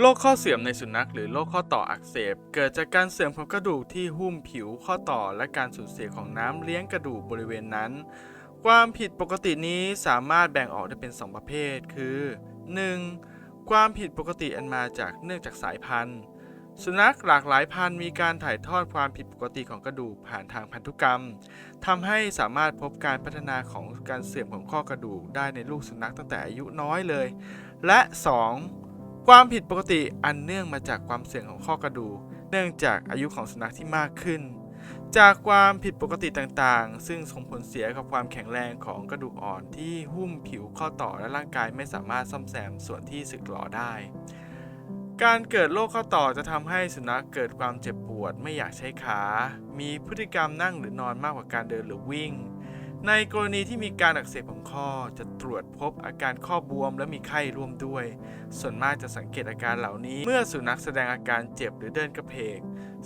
โรคข้อเสื่อมในสุนัขหรือโรคข้อต่ออักเสบ เกิดจากการเสื่อมของกระดูกที่หุ้มผิวข้อต่อและการสูญเสียของน้ำเลี้ยงกระดูกบริเวณนั้น ความผิดปกตินี้สามารถแบ่งออกได้เป็น 2 ประเภท คือ 1. ความผิดปกติอันมาจากเนื่องจากสายพันธุ์ สุนัขหลากหลายพันธุ์มีการถ่ายทอดความผิดปกติของกระดูกผ่านทางพันธุกรรมทำให้สามารถพบการพัฒนาของการเสื่อมของข้อกระดูกได้ในลูกสุนัขตั้งแต่อายุน้อยเลย และ 2. ความผิดปกติอันเนื่องมาจากความเสื่อมของข้อกระดูกเนื่องจากอายุของสุนัขที่มากขึ้น จากความผิดปกติต่างๆ ซึ่งส่งผลเสียกับความแข็งแรงของกระดูกอ่อนที่หุ้มผิวข้อต่อและร่างกายไม่สามารถซ่อมแซมส่วนที่สึกหรอได้ การเกิดโรคข้อต่อจะทำให้สุนัขเกิดความเจ็บปวดไม่อยากใช้ขา มีพฤติกรรมนั่งหรือนอนมากกว่าการเดินหรือวิ่ง ในกรณีที่มีการอักเสบของข้อจะตรวจพบอาการข้อบวมและมีไข้ร่วมด้วย ส่วนมากจะสังเกตอาการเหล่านี้ เมื่อสุนัขแสดงอาการเจ็บหรือเดินกระเพก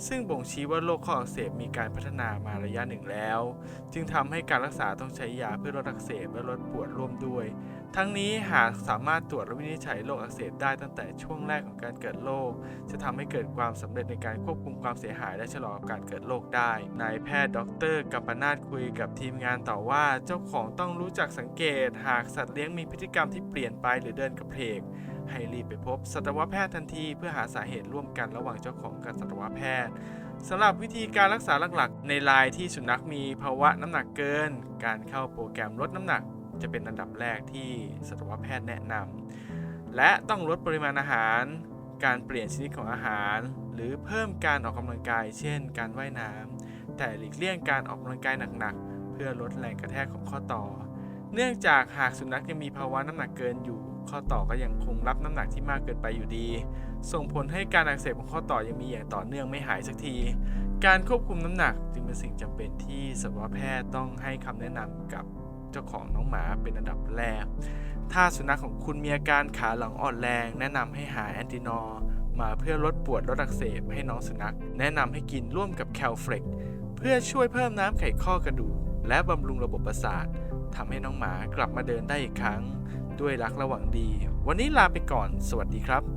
ซึ่งบ่งชี้ว่าโรคข้ออักเสบมีการพัฒนามาระยะหนึ่งแล้ว จึงทำให้การรักษาต้องใช้ยาเพื่อลดอักเสบและลดปวดร่วมด้วย ทั้งนี้หากสามารถตรวจและวินิจฉัยโรคอักเสบได้ตั้งแต่ช่วงแรกของการเกิดโรคจะทำให้เกิดความสำเร็จในการควบคุมความเสียหายและชะลอการเกิดโรคได้ นายแพทย์ดรกัปปนาทคุยกับทีมงานต่อว่าเจ้าของต้องรู้จักสังเกต หากสัตว์เลี้ยงมีพฤติกรรมที่เปลี่ยนไปหรือเดินกระเพก ให้รีบไปพบสัตวแพทย์ทันที เพื่อหาสาเหตุร่วมกันระหว่างเจ้าของกับสัตวแพทย์สำหรับวิธีการรักษาหลักๆ ในรายที่สุนัขมีภาวะน้ำหนักเกิน การเข้าโปรแกรมลดน้ำหนัก จะเป็นอันดับแรกที่สัตวแพทย์แนะนำและต้องลดปริมาณอาหาร การเปลี่ยนชนิดของอาหาร หรือเพิ่มการออกกำลังกาย เช่น การว่ายน้ำแต่หลีกเลี่ยงการออกกำลังกายหนักๆ เพื่อลดแรงกระแทกของข้อต่อ เนื่องจากหากสุนัขยังมีภาวะน้ำหนักเกินอยู่ ข้อต่อก็ยังคงรับน้ำหนักที่มากเกินไปอยู่ดี ส่งผลให้การอักเสบของข้อต่อยังมีอย่างต่อเนื่องไม่หายสักที การควบคุมน้ำหนักจึงเป็นสิ่งจำเป็นที่สัตวแพทย์ต้องให้คำแนะนำกับเจ้าของน้องหมาเป็นอันดับแรก ถ้าสุนัขของคุณมีอาการขาหลังอ่อนแรง แนะนำให้หาแอนตินอร์มาเพื่อลดปวดลดอักเสบให้น้องสุนัข แนะนำให้กินร่วมกับแคลเฟล็กเพื่อช่วยเพิ่มน้ำไขข้อกระดูกและบำรุงระบบประสาททำให้น้องหมากลับมาเดินได้อีกครั้ง ด้วยรักระหว่างดี วันนี้ลาไปก่อน สวัสดีครับ